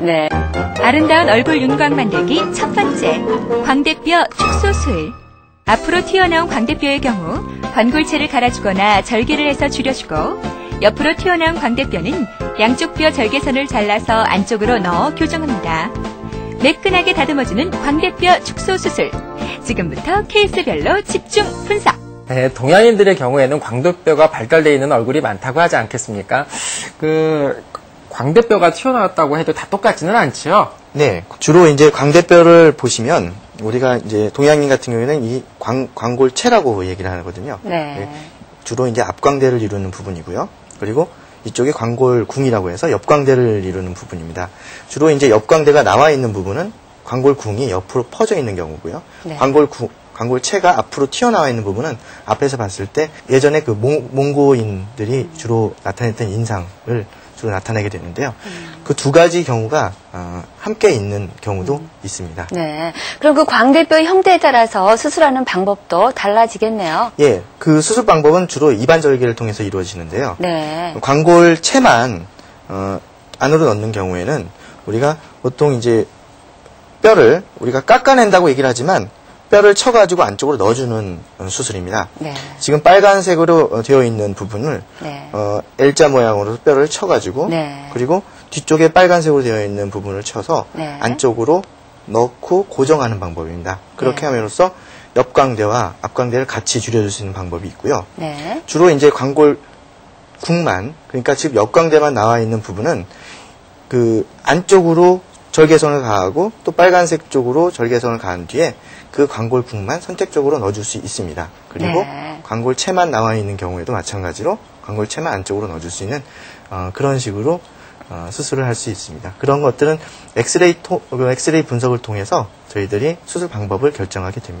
네. 아름다운 얼굴 윤곽 만들기 첫 번째. 광대뼈 축소술. 앞으로 튀어나온 광대뼈의 경우 관골체를 갈아주거나 절개를 해서 줄여주고 옆으로 튀어나온 광대뼈는 양쪽 뼈 절개선을 잘라서 안쪽으로 넣어 교정합니다. 매끈하게 다듬어주는 광대뼈 축소 수술. 지금부터 케이스별로 집중 분석. 네, 동양인들의 경우에는 광대뼈가 발달되어 있는 얼굴이 많다고 하지 않겠습니까? 그 광대뼈가 튀어나왔다고 해도 다 똑같지는 않죠. 네, 주로 이제 광대뼈를 보시면 우리가 이제 동양인 같은 경우에는 이 광, 광골체라고 얘기를 하거든요. 네. 주로 이제 앞광대를 이루는 부분이고요. 그리고 이쪽이 광골궁이라고 해서 옆광대를 이루는 부분입니다. 주로 이제 옆광대가 나와 있는 부분은 광골궁이 옆으로 퍼져 있는 경우고요. 네. 광골궁 광골체가 앞으로 튀어나와 있는 부분은 앞에서 봤을 때 예전에 그 몽, 몽고인들이 주로 나타냈던 인상을 주로 나타내게 되는데요. 그두 가지 경우가 어, 함께 있는 경우도 있습니다. 네. 그럼 그 광대뼈 형태에 따라서 수술하는 방법도 달라지겠네요. 예, 그 수술 방법은 주로 입안 절개를 통해서 이루어지는데요. 네. 광골체만 어, 안으로 넣는 경우에는 우리가 보통 이제 뼈를 우리가 깎아낸다고 얘기를 하지만 뼈를 쳐가지고 안쪽으로 넣어주는 어, 수술입니다. 네. 지금 빨간색으로 어, 되어 있는 부분을 네. 어, L자 모양으로 뼈를 쳐가지고 네. 그리고 뒤쪽에 빨간색으로 되어 있는 부분을 쳐서 네. 안쪽으로 넣고 고정하는 방법입니다. 그렇게 네. 함으로써 옆광대와 앞광대를 같이 줄여줄 수 있는 방법이 있고요. 네. 주로 이제 광골 국만 그러니까 지금 옆광대만 나와 있는 부분은 그 안쪽으로 절개선을 가하고 또 빨간색 쪽으로 절개선을 가한 뒤에 그 광골국만 선택적으로 넣어줄 수 있습니다. 그리고 네. 광골체만 나와 있는 경우에도 마찬가지로 광골체만 안쪽으로 넣어줄 수 있는 어, 그런 식으로 어, 수술을 할 수 있습니다. 그런 것들은 엑스레이, 토, 그 엑스레이 분석을 통해서 저희들이 수술 방법을 결정하게 됩니다.